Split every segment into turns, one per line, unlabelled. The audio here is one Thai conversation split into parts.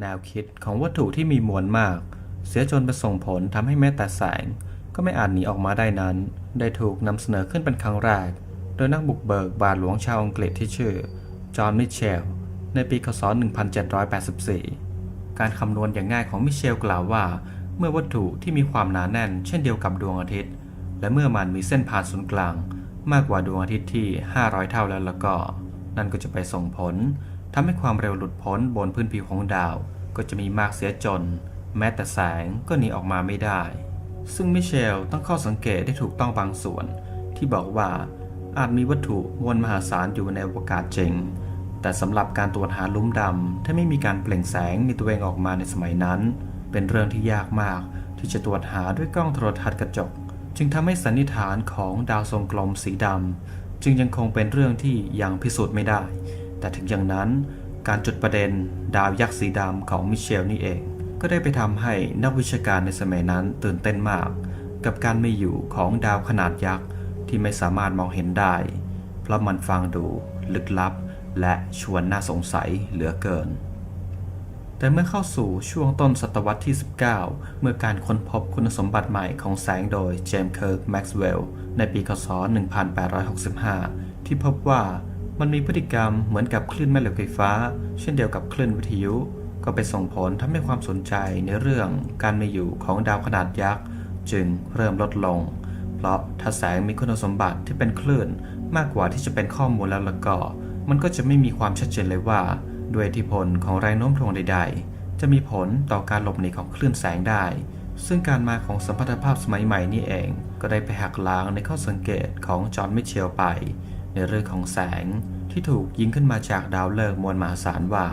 แนวคิดของวัตถุที่มีมวลมาก เสียจนไปส่งผลทำให้แม้แต่แสง ก็ไม่อาจหนีออกมาได้นั้น ได้ถูกนำเสนอขึ้นเป็นครั้งแรก โดยนักบุกเบิกบาทหลวงชาวอังกฤษที่ชื่อ จอห์นมิเชล ในปีคศ 1784 การคำนวณอย่างง่ายของมิเชลกล่าวว่า เมื่อวัตถุที่มีความหนาแน่น เช่นเดียวกับดวงอาทิตย์ และเมื่อมันมีเส้นผ่านศูนย์กลาง มากกว่าดวงอาทิตย์ที่ 500 เท่าแล้วแล้วก็ นั่นก็จะไปส่งผล ทำให้ความเร็วหลุดพ้นบนพื้นผิวของดาว ก็จะมีมากเสียจน แม้แต่แสงก็หนีออกมาไม่ได้ ซึ่งมิเชลตั้งข้อสังเกตได้ถูกต้องบางส่วน ที่บอกว่าอาจมีวัตถุมวลมหาศาลอยู่ในอวกาศจริง แต่สำหรับการตรวจหาลุ่มดำถ้าไม่มีการเปล่งแสงในตัวเองออกมาในสมัยนั้น เป็นเรื่องที่ยากมากที่จะตรวจหาด้วยกล้องโทรทัศน์กระจก จึงทำให้สันนิษฐานของดาวทรงกลมสีดำจึงยังคงเป็นเรื่องที่ยังพิสูจน์ไม่ได้ แต่ถึงอย่างนั้นการจุดประเด็นดาวยักษ์สีดำของมิเชลนี่เอง ก็ได้ไปทำให้นักวิชาการในสมัยนั้นตื่นเต้นมาก กับการไม่อยู่ของดาวขนาดยักษ์ที่ไม่สามารถมองเห็นได้ เพราะมันฟังดูลึกลับ และชวนน่าสงสัยเหลือเกิน แต่เมื่อเข้าสู่ช่วงต้นศตวรรษที่ 19 เมื่อการค้นพบคุณสมบัติใหม่ของแสงโดยเจมส์เคิร์กแม็กซ์เวลล์ในปีคศ 1865 ที่พบว่า มันมีพฤติกรรมเหมือนกับคลื่นแม่เหล็กไฟฟ้า เช่นเดียวกับคลื่นวิทยุ ก็ไปส่งผลทำให้ความสนใจในเรื่องการมีอยู่ของดาวขนาดยักษ์จึงเริ่มลดลง เพราะถ้าแสงมีคุณสมบัติที่เป็นคลื่นมากกว่าที่จะเป็นข้อมูลแล้วละก็ มันก็จะไม่มีความชัดเจนเลยว่า ด้วยอิทธิพลของแรงโน้มถ่วงใด ๆ จะมีผลต่อการหลบหนีของคลื่นแสงได้ ซึ่งการมาของสัมพัทธภาพสมัยใหม่นี่เอง ก็ได้ไปหักล้างในข้อสังเกตของจอห์นมิเชลไป ในเรื่องของแสงที่ถูกยิงขึ้นมาจากดาวฤกษ์มวลมหาศาลว่า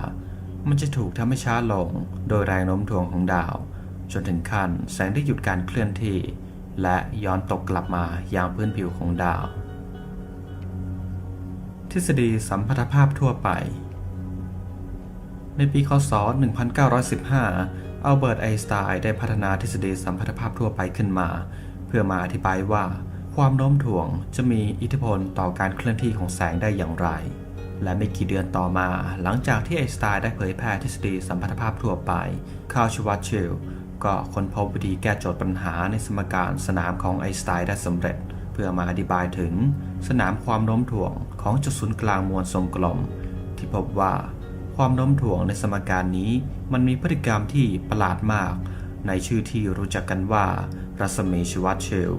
มันจะถูกทำให้ช้าลงโดยแรงโน้มถ่วงของดาว จนถึงขั้นแสงได้หยุดการเคลื่อนที่ และย้อนตกกลับมายังพื้นผิวของดาว ทฤษฎีสัมพัทธภาพทั่วไป ในปีคศ 1915 อัลเบิร์ตไอน์สไตน์ได้พัฒนาทฤษฎีสัมพัทธภาพทั่วไปขึ้นมา เพื่อมาอธิบายว่า ความโน้มถ่วงจะมีอิทธิพลต่อการเคลื่อนที่ของแสงได้อย่างไร และไม่กี่เดือนต่อมา หลังจากที่ไอน์สไตน์ได้เผยแพร่ทฤษฎีสัมพัทธภาพทั่วไปคาร์ลชวัตชิลก็ค้นพบวิธีแก้โจทย์ปัญหาในสมการสนามของไอน์สไตน์ได้สำเร็จ เพื่อมาอธิบายถึงสนามความโน้มถ่วงของจุดศูนย์กลางมวลทรงกลม ที่พบว่าความโน้มถ่วงในสมการนี้ มันมีพฤติกรรมที่ประหลาดมาก ในชื่อที่รู้จักกันว่ารัศมีชวัตเชล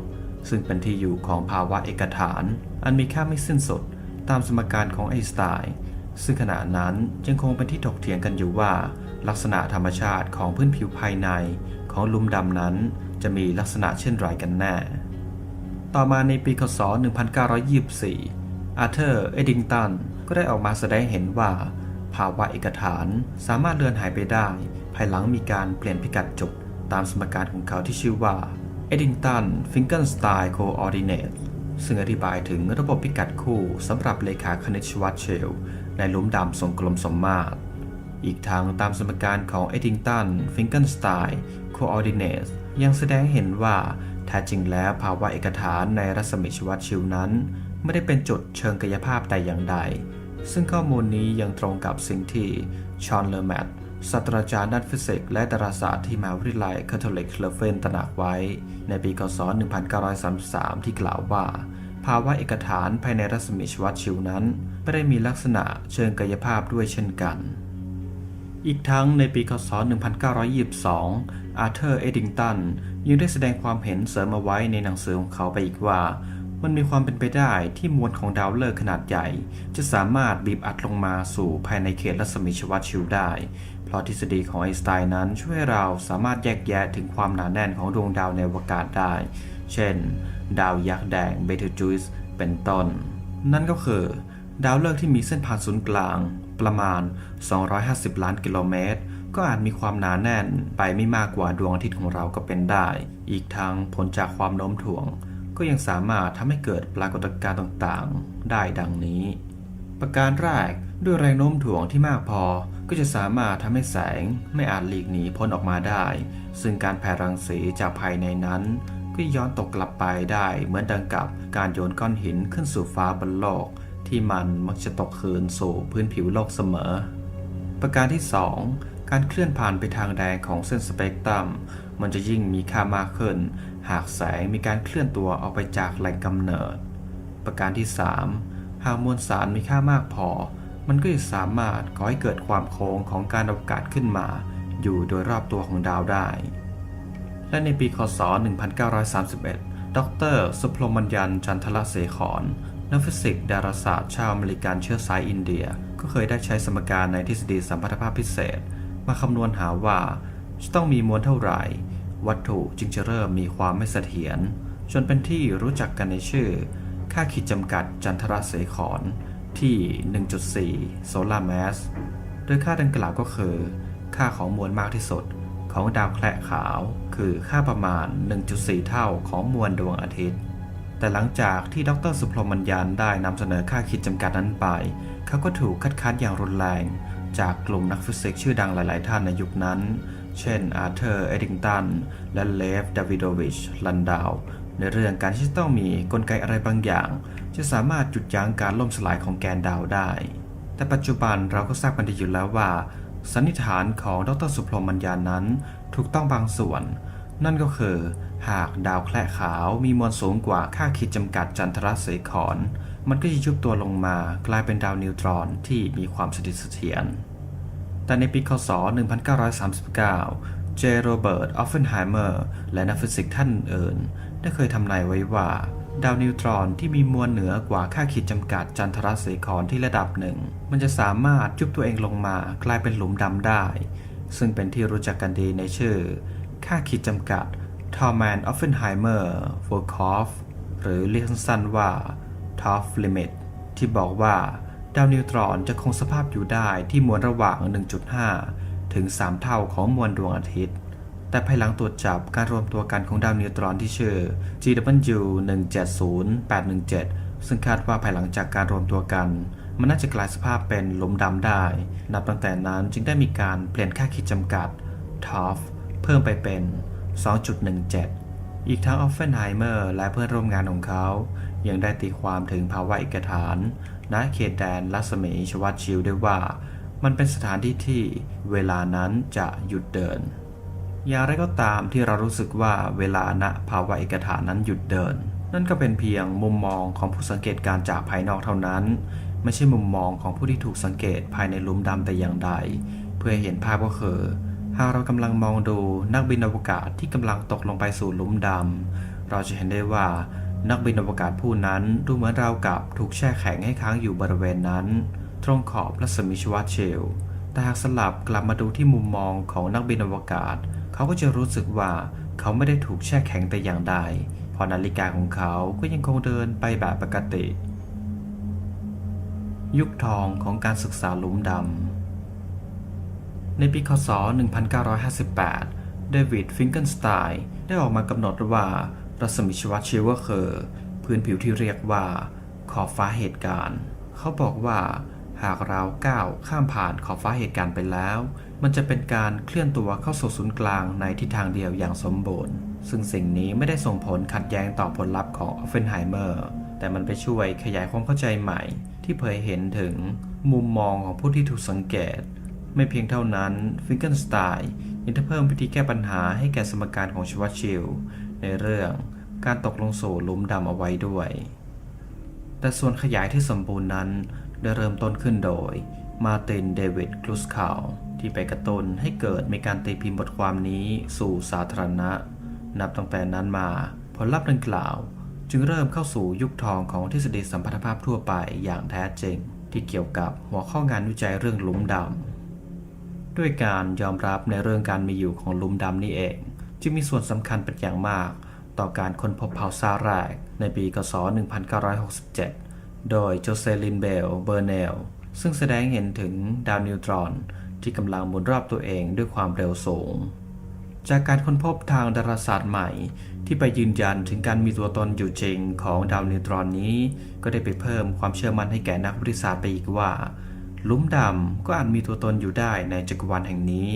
ซึ่งเป็นที่อยู่ของภาวะเอกฐาน อันมีค่าไม่สิ้นสุดตามสมการของไอน์สไตน์ซึ่งขณะนั้นยังคงเป็นที่ถกเถียงกันอยู่ว่า ลักษณะธรรมชาติของพื้นผิวภายในของลุมดำนั้น จะมีลักษณะเช่นไรกันแน่ ต่อมาในปีคศ 1924 อาร์เธอร์ เอดิงตัน ก็ได้ออกมาแสดงเห็นว่า ภาวะเอกฐานสามารถเลือนหายไปได้ ภายหลังมีการเปลี่ยนพิกัดจุดตามสมการของเขาที่ชื่อว่า Eddington Finkelstein Coordinate ซึ่งอธิบายถึงระบบพิกัดคู่สำหรับเลขาคณิตชวัตเชล ในหลุมดำทรงกลมสมมาตร อีกทางตามสมการของ Eddington Finkelstein Coordinates ยังแสดงเห็นว่าแท้จริงแล้วภาวะเอกฐานในรัศมีชวัตชิวนั้น ไม่ได้เป็นจุดเชิงกายภาพแต่อย่างใด ซึ่งข้อมูลนี้ยังตรงกับสิ่งที่ชอนเลอร์แมต ศาสตราจารย์ด้านฟิสิกส์และดาราศาสตร์ที่มหาวิทยาลัยคาทอลิกเลเฟนตระหนักไว้ ในปีคศ 1933 ที่กล่าวว่า ภาวะเอกฐานภายในรัศมีชวัตชิวนั้น ไม่ได้มีลักษณะเชิงกายภาพด้วยเช่นกัน อีกทั้งในปีคศ 1922 อาร์เธอร์ เอดิงตัน ยังได้แสดงความเห็นเสริมเอาไว้ในหนังสือของเขาไปอีกว่า มันมีความเป็นไปได้ที่มวลของดาวฤกษ์ขนาดใหญ่ จะสามารถบีบอัดลงมาสู่ภายในเขตรัศมีชวัตชิวได้ เพราะทฤษฎีของไอน์สไตน์นั้นช่วยเราสามารถแยกแยะถึงความหนาแน่นของดวงดาวในอวกาศได้ เช่น ดาวยักษ์แดงเบเทจูสเป็นต้น นั่นก็คือ ดาวฤกษ์ที่มีเส้นผ่านศูนย์กลาง ประมาณ 250 ล้านกิโลเมตรก็อาจมีความหนาแน่นไปไม่มากกว่าดวงอาทิตย์ของเราก็เป็นได้ อีกทั้งผลจากความโน้มถ่วง ก็ยังสามารถทำให้เกิดปรากฏการณ์ต่างๆ ได้ดังนี้ ประการแรกด้วยแรงโน้มถ่วงที่มากพอก็จะสามารถทำให้แสงไม่อาจหลีกหนีพ้นออกมาได้ ซึ่งการแผ่รังสีจากภายในนั้น ก็ย้อนตกกลับไปได้เหมือนดังกับการโยนก้อนหินขึ้นสู่ฟ้าบนโลก ที่มันมักจะตกคืนสู่พื้นผิวโลกเสมอ ประการที่ 2 การเคลื่อนผ่านไปทางแดงของเส้นสเปกตรัมมันจะยิ่งมีค่ามากขึ้น หากแสงมีการเคลื่อนตัวออกไปจากแหล่งกำเนิด ประการที่ 3 หากมวลสารมีค่ามากพอ มันก็จะสามารถก่อให้เกิดความโค้งของการอวกาศขึ้นมา อยู่โดยรอบตัวของดาวได้ และในปีคศ 1931 ดรสุพรมัญยันจันทรเสขรนักฟิสิกส์ดาราศาสตร์ชาวอเมริกันเชื้อสายอินเดีย ก็เคยได้ใช้สมการในทฤษฎีสัมพัทธภาพพิเศษ มาคำนวณหาว่าจะต้องมีมวลเท่าไหร่ วัตถุจึงจะเริ่มมีความไม่เสถียรจนเป็นที่รู้จักกันในชื่อ ค่าขีดจำกัดจันทรเสขรที่ 1.4โซลาร์แมสโดยค่าดังกล่าวก็คือ ค่าของมวลมากที่สุดของดาวแคระขาว คือค่าประมาณ 1.4 เท่าของมวลดวงอาทิตย์ แต่หลังจากที่ดรสุพรมัญญานได้นำเสนอค่าขีดจำกัดนั้นไป เขาก็ถูกคัดค้านอย่างรุนแรง จากกลุ่มนักฟิสิกส์ชื่อดังหลาย ๆ ท่านในยุคนั้น เช่นอาร์เธอร์ เอดิงตัน และเลฟ ดาวิโดวิช ลันดาว ในเรื่องการที่ต้องมีกลไกอะไรบางอย่าง จะสามารถหยุดยั้งการล่มสลายของแกนดาวได้ แต่ปัจจุบันเราก็ทราบกันดีอยู่แล้วว่า สันนิษฐานของดรสุพรมัญญานั้น ถูกต้องบางส่วน นั่นก็คือ หากดาวแคระขาวมีมวลสูงกว่าค่าขีดจำกัดจันทรเสขรมันก็จะยุบตัวลงมากลายเป็นดาวนิวตรอนที่มีความสถิตเสถียร แต่ในปีคศ 1939 เจโรเบิร์ต ออฟเฟนไฮเมอร์ และนักฟิสิกส์ท่านอื่น ได้เคยทำนายไว้ว่า ดาวนิวตรอนที่มีมวลเหนือกว่าค่าขีดจำกัดจันทรเสขรที่ระดับหนึ่ง มันจะสามารถยุบตัวเองลงมากลายเป็นหลุมดำได้ ซึ่งเป็นที่รู้จักกันดีในชื่อ ค่าขีดจำกัดทอร์แมนออฟเฟนไฮเมอร์ฟอร์คอฟหรือเรียกสั้นๆว่าทอฟลิมิตที่บอกว่า ดาวนิวตรอนจะคงสภาพอยู่ได้ที่มวลระหว่าง 1.5 ถึง 3 เท่าของมวลดวงอาทิตย์ แต่ภายหลังตรวจจับการรวมตัวกันของดาวนิวตรอนที่ชื่อ GW 170817 ซึ่งคาดว่าภายหลังจากการรวมตัวกัน มันน่าจะกลายสภาพเป็นหลุมดำได้ นับตั้งแต่นั้นจึงได้มีการเปลี่ยนค่าขีดจำกัด TOF เพิ่มไปเป็น 2.17 อีกทั้งออฟเฟนไฮเมอร์และเพื่อนร่วมงานของเขา ยังได้ตีความถึงภาวะเอกฐาน ณเขตแดนรัศมีชวัตชิลด้ว่า มันเป็นสถานที่ที่เวลานั้นจะหยุดเดิน อย่างไรก็ตามที่เรารู้สึกว่าเวลาณภาวะเอกฐานนั้นหยุดเดิน นั่นก็เป็นเพียงมุมมองของผู้สังเกตการณ์จากภายนอกเท่านั้น ไม่ใช่มุมมองของผู้ที่ถูกสังเกตภายในลุมดำแต่อย่างใด เพื่อเห็นภาพก็คือหากเรากำลังมองดูนักบินอวกาศที่กำลังตกลงไปสู่ลุมดำเราจะเห็นได้ว่า นักบินอวกาศผู้นั้นดูเหมือนราวกับถูกแช่แข็งให้ค้างอยู่บริเวณนั้น ตรงขอบรัศมีชวัตเชล แต่หากสลับกลับมาดูที่มุมมองของนักบินอวกาศ เขาก็จะรู้สึกว่าเขาไม่ได้ถูกแช่แข็งแต่อย่างใดเพราะนาฬิกาของเขาก็ยังคงเดินไปแบบปกติ ยุคทองของการศึกษาหลุมดำในปีคศ 1958 เดวิด ฟิงเกิลสไตน์ได้ออกมากำหนดว่า รัศมีชวัตชิลก็คือพื้นผิวที่เรียกว่า ขอบฟ้าเหตุการณ์ เขาบอกว่าหากเราก้าวข้ามผ่านขอบฟ้าเหตุการณ์ไปแล้ว มันจะเป็นการเคลื่อนตัวเข้าสู่ศูนย์กลางในทิศทางเดียวอย่างสมบูรณ์ ซึ่งสิ่งนี้ไม่ได้ส่งผลขัดแย้งต่อผลลัพธ์ของออฟเฟนไฮเมอร์ แต่มันไปช่วยขยายความเข้าใจใหม่ ที่เผยเห็นถึงมุมมองของผู้ที่ถูกสังเกต ไม่เพียงเท่านั้นฟิงเกิลสไตน์ยังได้เพิ่มวิธีแก้ปัญหาให้แก่สมการของชวัตชิล ในเรื่องการตกลงสู่หลุมดำเอาไว้ด้วย แต่ส่วนขยายที่สมบูรณ์นั้นได้เริ่มต้นขึ้นโดยมาตินเดวิดคลูสคาวที่ไปกระตุ้นให้เกิดมีการตีพิมพ์บทความนี้สู่สาธารณะ นับตั้งแต่นั้นมาผลลัพธ์ดังกล่าว จึงเริ่มเข้าสู่ยุคทองของทฤษฎีสัมพัทธภาพทั่วไปอย่างแท้จริง ที่เกี่ยวกับหัวข้องานวิจัยเรื่องหลุมดำด้วยการยอมรับในเรื่องการมีอยู่ของหลุมดำนี้เอง จึงมีส่วนสำคัญเป็นอย่างมาก ต่อการค้นพบเผาซาแรกในปีกศ 1967 โดยโจเซลินเบล เบอร์เนล ซึ่งแสดงเห็นถึงดาวนิวตรอนที่กำลังหมุนรอบตัวเองด้วยความเร็วสูง จากการค้นพบทางดาราศาสตร์ใหม่ ที่ไปยืนยันถึงการมีตัวตนอยู่จริงของดาวนิวตรอนนี้ ก็ได้ไปเพิ่มความเชื่อมั่นให้แก่นักวิทยาศาสตร์ไปอีกว่า ลุ่มดำก็อาจมีตัวตนอยู่ได้ในจักรวาลแห่งนี้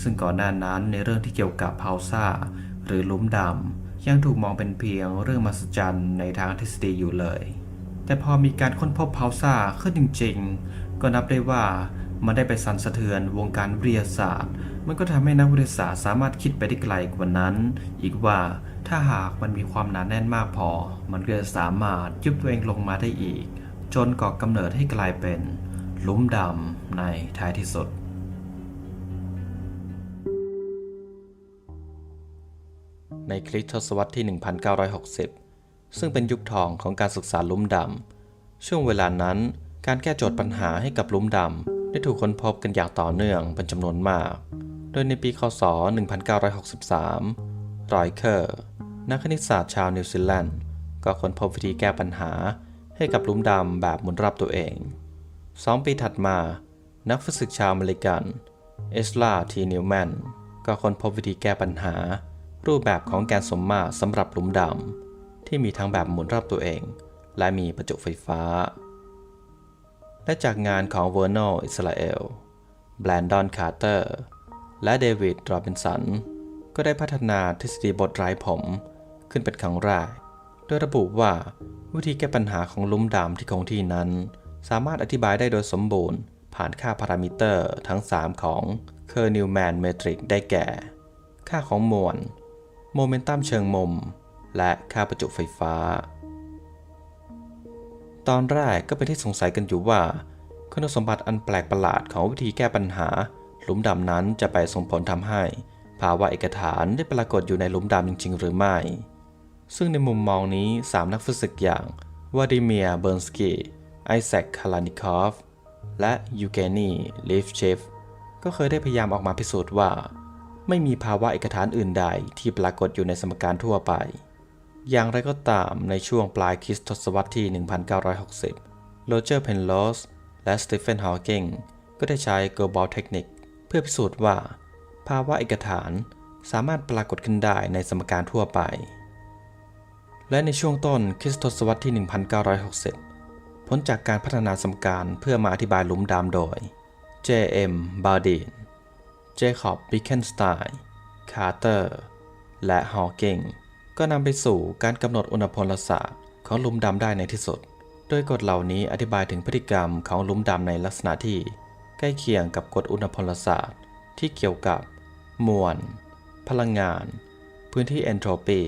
ซึ่งก่อนหน้านั้นในเรื่องที่เกี่ยวกับพาวซ่าหรือลุมดำยังถูกมองเป็นเพียงเรื่องมหัศจรรย์ในทางทฤษฎีอยู่เลย แต่พอมีการค้นพบพาวซ่าขึ้นจริง ๆ ก็นับได้ว่ามันได้ไปสั่นสะเทือนวงการวิทยาศาสตร์ มันก็ทำให้นักวิทยาศาสตร์สามารถคิดไปได้ไกลกว่านั้น อีกว่าถ้าหากมันมีความหนาแน่นมากพอ มันก็จะสามารถยุบตัวเองลงมาได้อีก จนก่อกำเนิดให้กลายเป็น ลุมดำในท้ายที่สุด ในคริสตศตวรรษที่ 1960 ซึ่งเป็นยุคทองของการศึกษาลุ่มดำ ช่วงเวลานั้นการแก้โจทย์ปัญหาให้กับลุ่มดำ ได้ถูกค้นพบกันอย่างต่อเนื่องเป็นจำนวนมาก โดยในปีคศ 1963 รอยเคอร์ นักคณิตศาสตร์ชาวนิวซีแลนด์ ก็ค้นพบวิธีแก้ปัญหาให้กับลุ่มดำแบบหมุนรอบตัวเองสองปีถัดมา นักฟิสิกส์ชาวอเมริกัน เอสลาทีนิวแมนก็ค้นพบวิธีแก้ปัญหา รูปแบบของแกนสมมาตรสำหรับหลุมดำที่มีทั้งแบบหมุนรอบตัวเอง และมีประจุไฟฟ้า และจากงานของเวอร์โนอิสราเอลแบรนดอนคาร์เตอร์ และเดวิดโรบินสัน ก็ได้พัฒนาทฤษฎีบทไร้ผมขึ้นเป็นครั้งแรก โดยระบุว่าวิธีแก้ปัญหาของหลุมดำที่คงที่นั้น สามารถอธิบายได้โดยสมบูรณ์ ผ่านค่าพารามิเตอร์ทั้ง 3 ของเคอร์นิวแมนเมทริกได้แก่ ค่าของมวล โมเมนตัมเชิงมุม และค่าประจุไฟฟ้า ตอนแรกก็เป็นที่สงสัยกันอยู่ว่า คุณสมบัติอันแปลกประหลาดของวิธีแก้ปัญหา หลุมดำนั้นจะไปส่งผลทำให้ ภาวะเอกฐานได้ปรากฏอยู่ในหลุมดำจริง ๆ หรือไม่ ซึ่งในมุมมองนี้ 3 นักฟิสิกส์อย่างวลาดิเมียร์เบิร์นสกีไอแซคคาลานิคอฟและยูเกนีลิฟเชฟก็เคยได้พยายามออกมาพิสูจน์ว่า ไม่มีภาวะเอกฐานอื่นใดที่ปรากฏอยู่ในสมการทั่วไป อย่างไรก็ตามในช่วงปลายคริสตศตวรรษที่ 1960 โรเจอร์ เพนโลส และสตีเฟน ฮอว์กิง ก็ได้ใช้เกอร์บอลเทคนิค เพื่อพิสูจน์ว่า ภาวะเอกฐานสามารถปรากฏขึ้นได้ในสมการทั่วไป และในช่วงต้นคริสตศตวรรษที่ 1960 ผลจากการพัฒนาสมการเพื่อมาอธิบายหลุมดำโดย J.M. b a r d i n เจคอบบิเคนสไตน์คาร์เตอร์ และฮอว์กิงก็นำไปสู่การกำหนดอุณหภูมิศาสตร์ของลุมดำได้ในที่สุด โดยกฎเหล่านี้อธิบายถึงพฤติกรรมของลุมดำในลักษณะที่ ใกล้เคียงกับกฎอุณหภูมิศาสตร์ที่เกี่ยวกับ มวล พลังงาน พื้นที่เอนโทรปี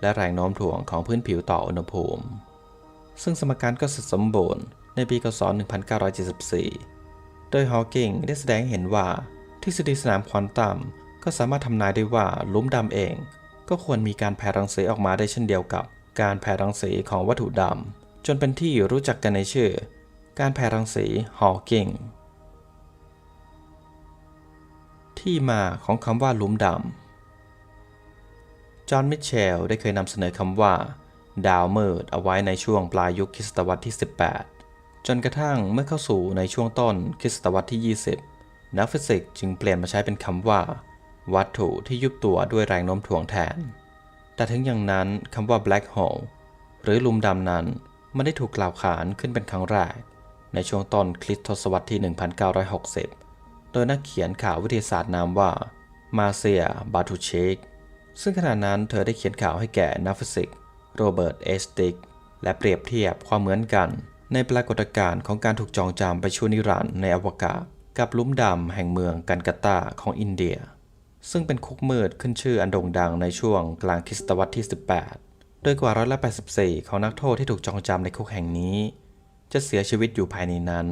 และแรงโน้มถ่วงของพื้นผิวต่ออุณหภูมิ ซึ่งสมการก็สร็จสมบูรณ์ในปีคศ1974 โดยฮอว์กิงได้แสดงเห็นว่า ทฤษฎีสนามควอนตัมก็สามารถทำนายได้ว่าลุมดำเอง ก็ควรมีการแผ่รังสีออกมาได้เช่นเดียวกับ การแผ่รังสีของวัตถุดำจนเป็นที่รู้จักกันในชื่อ การแผ่รังสีฮอว์กิงที่มาของคำว่าลุมดำจอห์นมิเชลได้เคยนำเสนอคำว่า ดาวมืดเอาไว้ในช่วงปลายยุคคริสตวรรษที่ 18 จนกระทั่งเมื่อเข้าสู่ในช่วงต้นคริสตวรรษที่ 20 นักฟิสิกส์จึงเปลี่ยนมาใช้เป็นคำว่า วัตถุที่ยุบตัวด้วยแรงโน้มถ่วงแทน แต่ถึงอย่างนั้นคำว่า black hole หรือลุมดำนั้นมันได้ถูกกล่าวขานขึ้นเป็นครั้งแรก ในช่วงต้นคริสตศตวรรษที่ 1960 โดยนักเขียนข่าววิทยาศาสตร์นามว่ามาเซียบาทูเชกซึ่งขณะนั้นเธอได้เขียนข่าวให้แก่นักฟิสิกส์โรเบิร์ตเอสติกและเปรียบเทียบความเหมือนกัน ในปรากฏการณ์ของการถูกจองจำไปชั่วนิรันดร์ในอวกาศ กับลุมดำแห่งเมืองกันกาตาของอินเดีย ซึ่งเป็นคุกมืดขึ้นชื่ออันโด่งดังในช่วงกลางคริสตวรรษที่ 18 โดยกว่าร้อยละ84 ของนักโทษที่ถูกจองจำในคุกแห่งนี้ จะเสียชีวิตอยู่ภายในนั้น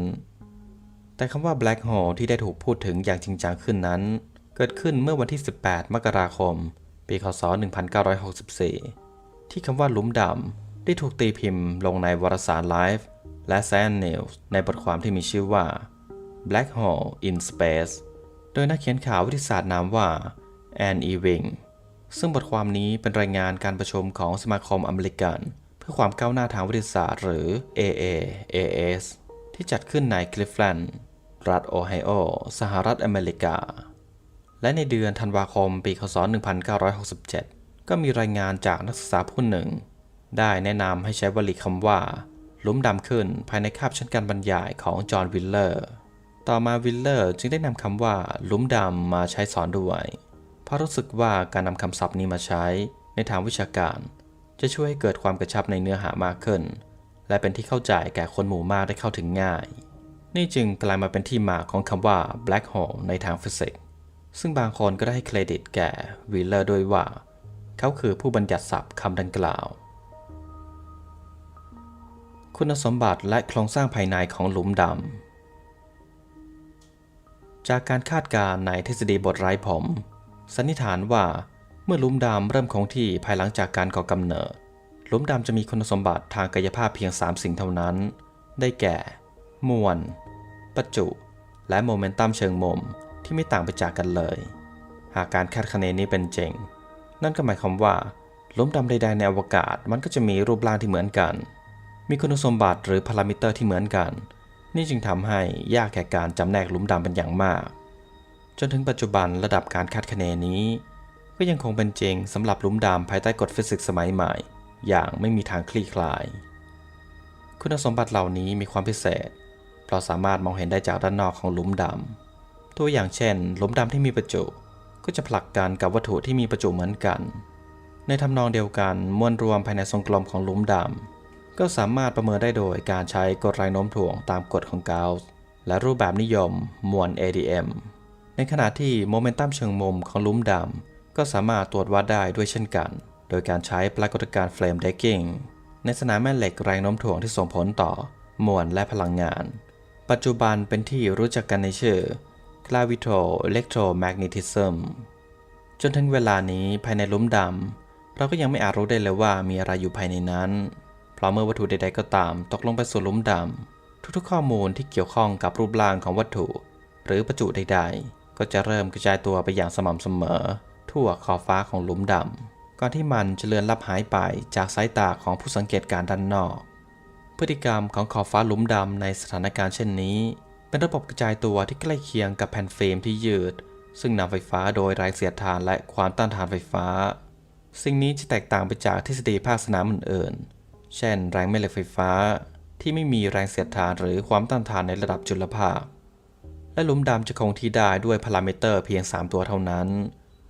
แต่คำว่า black hole ที่ได้ถูกพูดถึงอย่างจริงจังขึ้นนั้น เกิดขึ้นเมื่อวันที่ 18 มกราคม ปีคศ 1964 ที่คำว่าลุมดำได้ถูกตีพิมพ์ลงในวารสาร Life และ Science News ในบทความที่มีชื่อว่า Black Hole in Space โดยนักเขียนข่าววิทยาศาสตร์นามว่าแอนอีวิงซึ่งบทความนี้เป็นรายงานการประชุมของสมาคมอเมริกัน เพื่อความก้าวหน้าทางวิทยาศาสตร์หรือ AAAS ที่จัดขึ้นในคลิฟแลนด์รัฐโอไฮโอ สหรัฐอเมริกา และในเดือนธันวาคมปีคศ 1967 ก็มีรายงานจากนักศึกษาผู้หนึ่ง ได้แนะนำให้ใช้วลีคำว่า ลุมดำขึ้นภายในคาบชั้นการบรรยายของจอห์นวิลเลอร์ ต่อมาวิลเลอร์จึงได้นำคำว่าหลุมดำมาใช้สอนด้วย เพราะรู้สึกว่าการนำคำศัพท์นี้มาใช้ในทางวิชาการ จะช่วยให้เกิดความกระชับในเนื้อหามากขึ้น และเป็นที่เข้าใจแก่คนหมู่มากได้เข้าถึงง่าย นี่จึงกลายมาเป็นที่มาของคำว่า black hole ในทางฟิสิกส์ซึ่งบางคนก็ได้ให้เครดิตแก่วีเลอร์ด้วยว่า เขาคือผู้บัญญัติศัพท์คำดังกล่าว คุณสมบัติและโครงสร้างภายในของหลุมดำ จากการคาดการณ์ในทฤษฎีบทไร้ผมสันนิษฐานว่าเมื่อลุมดำเริ่มคงที่ภายหลังจากการก่อกำเนิดลุมดำจะมีคุณสมบัติทางกายภาพเพียง 3 สิ่งเท่านั้น ได้แก่ มวล ประจุ และโมเมนตัมเชิงมุมที่ไม่ต่างไปจากกันเลย หากการคาดคะเนนี้เป็นจริง นั่นก็หมายความว่าลุมดำใดๆในอวกาศมันก็จะมีรูปร่างที่เหมือนกัน มีคุณสมบัติหรือพารามิเตอร์ที่เหมือนกัน นี่จึงทำให้ยากแก่การจำแนกหลุมดำเป็นอย่างมาก จนถึงปัจจุบันระดับการคาดคะเนนี้ ก็ยังคงเป็นจริงสำหรับหลุมดำภายใต้กฎฟิสิกส์สมัยใหม่ อย่างไม่มีทางคลี่คลาย คุณสมบัติเหล่านี้มีความพิเศษ เพราะสามารถมองเห็นได้จากด้านนอกของหลุมดำตัวอย่างเช่น หลุมดำที่มีประจุก็จะผลักกันกับวัตถุที่มีประจุเหมือนกัน ในทำนองเดียวกันมวลรวมภายในทรงกลมของหลุมดำ ก็สามารถประเมินได้โดยการใช้กฎแรงโน้มถ่วงตามกฎของกาส์และรูปแบบนิยมมวล ADM ในขณะที่โมเมนตัมเชิงมุมของลุมดำก็สามารถตรวจวัดได้ด้วยเช่นกัน โดยการใช้ปรากฏการณ์เฟรมเดกกิ้งในสนามแม่เหล็กแรงโน้มถ่วงที่ส่งผลต่อมวลและพลังงาน ปัจจุบันเป็นที่รู้จักกันในชื่อ gravito electromagnetism จนถึงเวลานี้ภายในลุมดำเราก็ยังไม่อาจรู้ได้เลยว่ามีอะไรอยู่ภายในนั้น เพราะเมื่อวัตถุใดๆก็ตามตกลงไปสู่หลุมดำทุกๆข้อมูลที่เกี่ยวข้องกับรูปร่างของวัตถุ หรือประจุใดๆ ก็จะเริ่มกระจายตัวไปอย่างสม่ำเสมอ ทั่วขอบฟ้าของหลุมดำก่อนที่มันจะเลือนลับหายไปจากสายตาของผู้สังเกตการณ์ด้านนอก พฤติกรรมของขอบฟ้าหลุมดำในสถานการณ์เช่นนี้ เป็นระบบกระจายตัวที่ใกล้เคียงกับแผ่นเฟิล์มที่ยืด ซึ่งนำไฟฟ้าโดยแรงเสียดทานและความต้านทานไฟฟ้า สิ่งนี้จะแตกต่างไปจากทฤษฎีภาคสนามอื่นๆ เช่น แรงแม่เหล็กไฟฟ้า ที่ไม่มีแรงเสียดทานหรือความต้านทานในระดับจุลภาค และหลุมดำจะคงที่ได้ด้วยพารามิเตอร์เพียง 3 ตัวเท่านั้น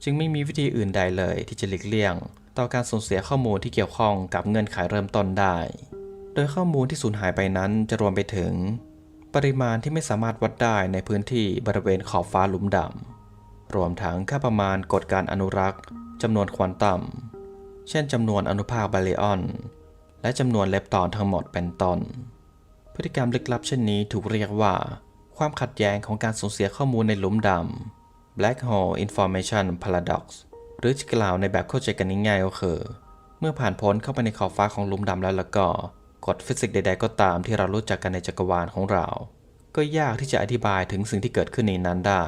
จึงไม่มีวิธีอื่นใดเลยที่จะหลีกเลี่ยง ต่อการสูญเสียข้อมูลที่เกี่ยวข้องกับเงื่อนไขเริ่มต้นได้ โดยข้อมูลที่สูญหายไปนั้นจะรวมไปถึง ปริมาณที่ไม่สามารถวัดได้ในพื้นที่บริเวณขอบฟ้าหลุมดำรวมทั้งค่าประมาณกฎการอนุรักษ์จำนวนควอนตัมเช่นจำนวนอนุภาคบาริออน และจำนวนเล็ปตอนทั้งหมดเป็นต้น พฤติกรรมลึกลับเช่นนี้ถูกเรียกว่า ความขัดแย้งของการสูญเสียข้อมูลในหลุมดำ Black Hole Information Paradox หรือจะกล่าวในแบบเข้าใจกันง่ายๆก็คือ เมื่อผ่านพ้นเข้าไปในขอบฟ้าของหลุมดำแล้วแล้วก็กฎฟิสิกส์ใด ๆ ก็ตามที่เรารู้จักกันในจักรวาลของเรา ก็ยากที่จะอธิบายถึงสิ่งที่เกิดขึ้นในนั้นได้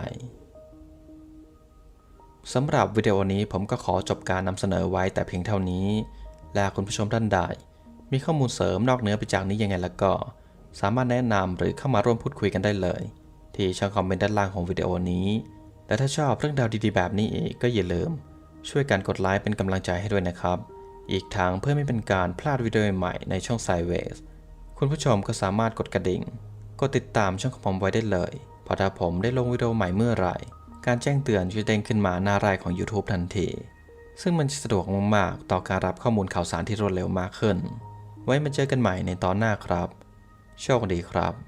สำหรับวิดีโอนี้ผมก็ขอจบการนำเสนอไว้แต่เพียงเท่านี้ และคุณผู้ชมท่านใด มีข้อมูลเสริมนอกเหนือไปจากนี้ยังไงแล้วก็ สามารถแนะนำหรือเข้ามาร่วมพูดคุยกันได้เลย ที่ช่องคอมเมนต์ด้านล่างของวิดีโอนี้ และถ้าชอบเรื่องราวดีๆแบบนี้อีกก็อย่าลืม ช่วยกันกดไลค์เป็นกำลังใจให้ด้วยนะครับ อีกทางเพื่อไม่เป็นการพลาดวิดีโอใหม่ในช่อง Sideways คุณผู้ชมก็สามารถกดกระดิ่งกดติดตามช่องของผมไว้ได้เลยพราะถ้าผมได้ลงวิดีโอใหม่เมื่อไหร่ การแจ้งเตือนจะเด้งขึ้นมาหน้ารายของ YouTube ทันที ซึ่งมันจะสะดวกมากๆ ต่อการรับข้อมูลข่าวสารที่รวดเร็วมากขึ้น ไว้มาเจอกันใหม่ในตอนหน้าครับ โชคดีครับ